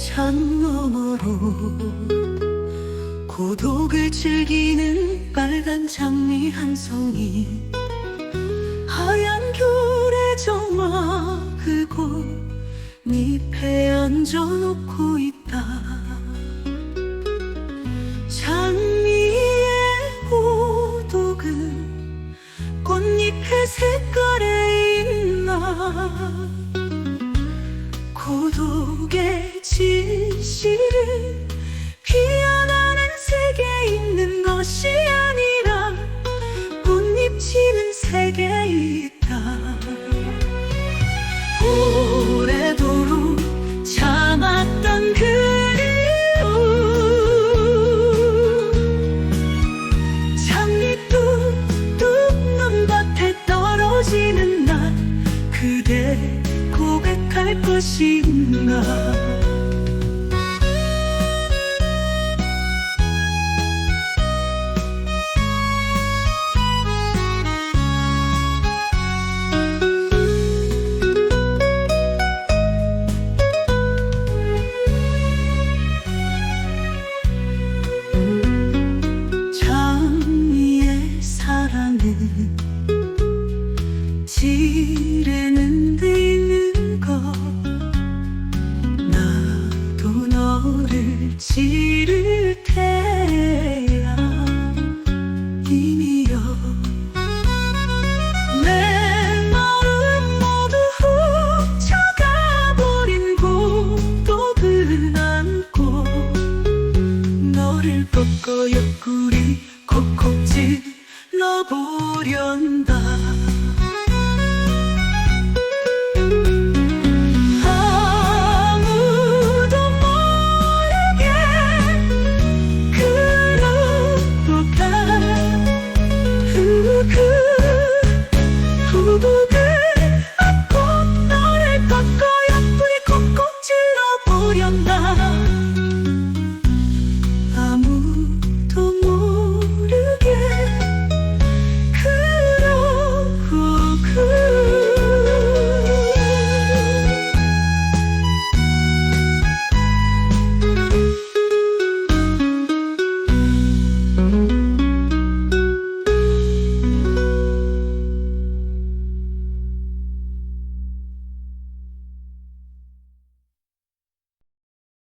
창너머로 고독을 즐기는 빨간 장미 한 송이 하얀 겨울의 정화 그곳 잎에 앉아놓고 있다 있나 장미의 사랑은 보련다.